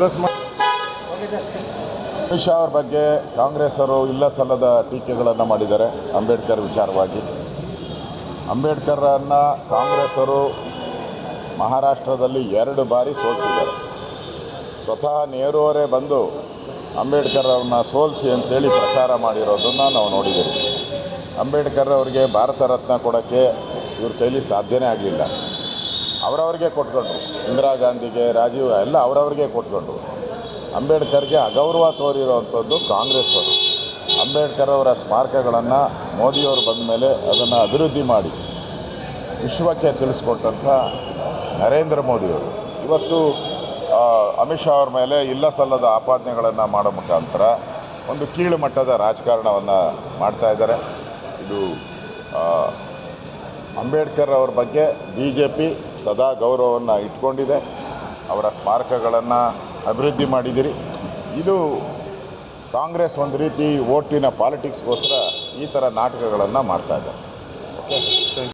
Press Amit Shah ಅವ್ರ ಬಗ್ಗೆ ಕಾಂಗ್ರೆಸ್ಸರು ಇಲ್ಲ ಸಲ್ಲದ ಟೀಕೆಗಳನ್ನು ಮಾಡಿದ್ದಾರೆ. ಅಂಬೇಡ್ಕರ್ ವಿಚಾರವಾಗಿ. ಅಂಬೇಡ್ಕರನ್ನು ಕಾಂಗ್ರೆಸ್ಸರು ಮಹಾರಾಷ್ಟ್ರದಲ್ಲಿ ಎರಡು ಬಾರಿ ಸೋಲಿಸಿದ್ದಾರೆ. ಸ್ವತಃ ನೆಹರು ಅವರೇ ಬಂದು ಅಂಬೇಡ್ಕರ್ ಅವ್ರನ್ನ ಸೋಲಿಸಿ ಅಂತೇಳಿ ಪ್ರಚಾರ ಮಾಡಿರೋದನ್ನು ನಾವು ನೋಡಿದ್ದೀವಿ ಅಂಬೇಡ್ಕರ್ ಅವರಿಗೆ ಭಾರತ ರತ್ನ ಕೊಡೋಕ್ಕೆ ಇವ್ರ ಕೈಲಿ ಸಾಧ್ಯನೇ ಆಗಲಿಲ್ಲ. ಅವರವ್ರಿಗೆ ಕೊಟ್ಕೊಂಡ್ರು. ಇಂದಿರಾ ಗಾಂಧಿಗೆ, ರಾಜೀವ್ ಎಲ್ಲ ಅವರವ್ರಿಗೆ ಕೊಟ್ಕೊಂಡ್ರು. ಅಂಬೇಡ್ಕರ್ಗೆ ಅಗೌರವ ತೋರಿರುವಂಥದ್ದು ಕಾಂಗ್ರೆಸ್ ಅವರು ಅಂಬೇಡ್ಕರ್ ಅವರ ಸ್ಮಾರಕಗಳನ್ನು ಮೋದಿಯವರು ಬಂದ ಮೇಲೆ ಅದನ್ನು ಅಭಿವೃದ್ಧಿ ಮಾಡಿ. ವಿಶ್ವಕ್ಕೆ ತಿಳಿಸ್ಕೊಟ್ಟಂಥ ನರೇಂದ್ರ ಮೋದಿಯವರು. ಇವತ್ತು ಅಮಿತ್ ಶಾ ಅವ್ರ ಮೇಲೆ ಇಲ್ಲ ಸಲ್ಲದ ಆಪಾದನೆಗಳನ್ನು ಮಾಡೋ ಮುಖಾಂತರ ಒಂದು ಕೀಳು ಮಟ್ಟದ ರಾಜಕಾರಣವನ್ನು ಮಾಡ್ತಾ ಇದ್ದಾರೆ. ಇದು ಅಂಬೇಡ್ಕರ್ ಅವ್ರ ಬಗ್ಗೆ ಬಿ ಜೆ ಪಿ ಸದಾ ಗೌರವವನ್ನು ಇಟ್ಕೊಂಡಿದೆ. ಅವರ ಸ್ಮಾರಕಗಳನ್ನು ಅಭಿವೃದ್ಧಿ ಮಾಡಿದಿರಿ. ಇದು ಕಾಂಗ್ರೆಸ್ ಒಂದು ರೀತಿ ಓಟಿನ ಪಾಲಿಟಿಕ್ಸ್ಗೋಸ್ಕರ ಈ ಥರ ನಾಟಕಗಳನ್ನು ಮಾಡ್ತಾ ಇದ್ದಾರೆ.